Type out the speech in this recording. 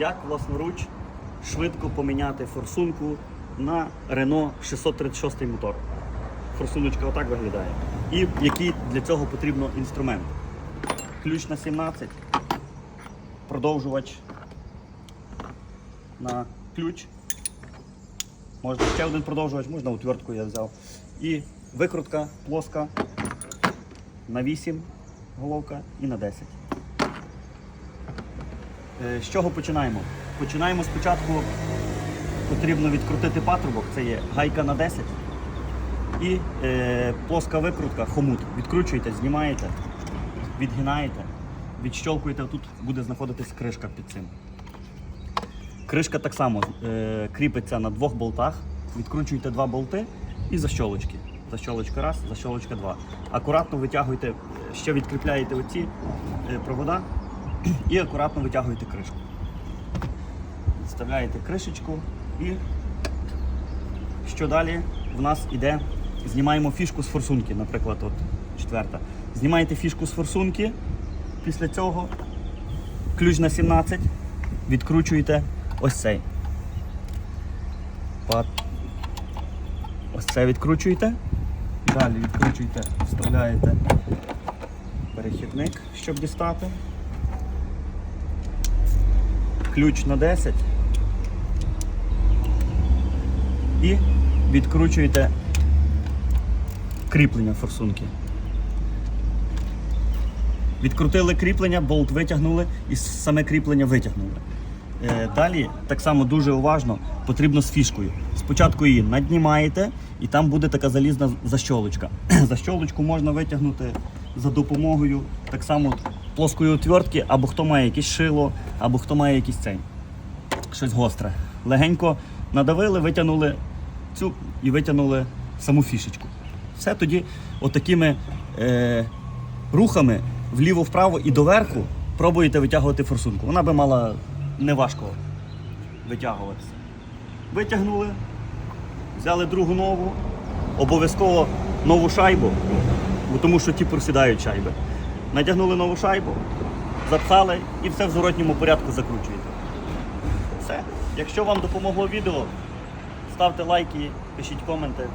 як власноруч швидко поміняти форсунку на Renault 636 мотор. Форсуночка отак виглядає. І який для цього потрібно інструмент. Ключ на 17, продовжувач на ключ. Можна ще один продовжувач, можна утвертку я взяв. І викрутка плоска на 8 головка і на 10. Е, З чого починаємо? Починаємо спочатку, потрібно відкрутити патрубок, це є гайка на 10 і е, плоска викрутка, хомут. Відкручуєте, знімаєте, відгинаєте, відщолкуєте, тут буде знаходитись кришка під цим. Кришка так само е, кріпиться на двох болтах. Відкручуєте два болти і защолочки. Защолочка раз, защолочка два. Акуратно витягуєте, е, ще відкріпляєте оці е, провода і акуратно витягуєте кришку. Вставляєте кришечку і що далі в нас іде, знімаємо фішку з форсунки, наприклад, от четверта. Знімаєте фішку з форсунки, після цього ключ на 17, відкручуєте ось цей. Ось це відкручуєте. Далі відкручуєте, вставляєте перехідник, щоб дістати. Ключ на 10. І відкручуєте кріплення форсунки. Відкрутили кріплення, болт витягнули і саме кріплення витягнули. Е, Далі так само дуже уважно потрібно з фішкою. Спочатку її наднімаєте, і там буде така залізна защолочка. Защолочку можна витягнути за допомогою так само плоскої отвертки, або хто має якесь шило, або хто має якийсь цей, щось гостре. Легенько надавили, витягнули цю і витягнули саму фішечку. Все тоді отакими е, рухами вліво-вправо і доверху пробуєте витягувати форсунку. Вона би мала неважко витягуватися. Витягнули, взяли другу нову, обов'язково нову шайбу, тому що ті просідають шайби. Натягнули нову шайбу, запсали і все в зворотньому порядку закручуєте. Все. Якщо вам допомогло відео, ставте лайки, пишіть коменти.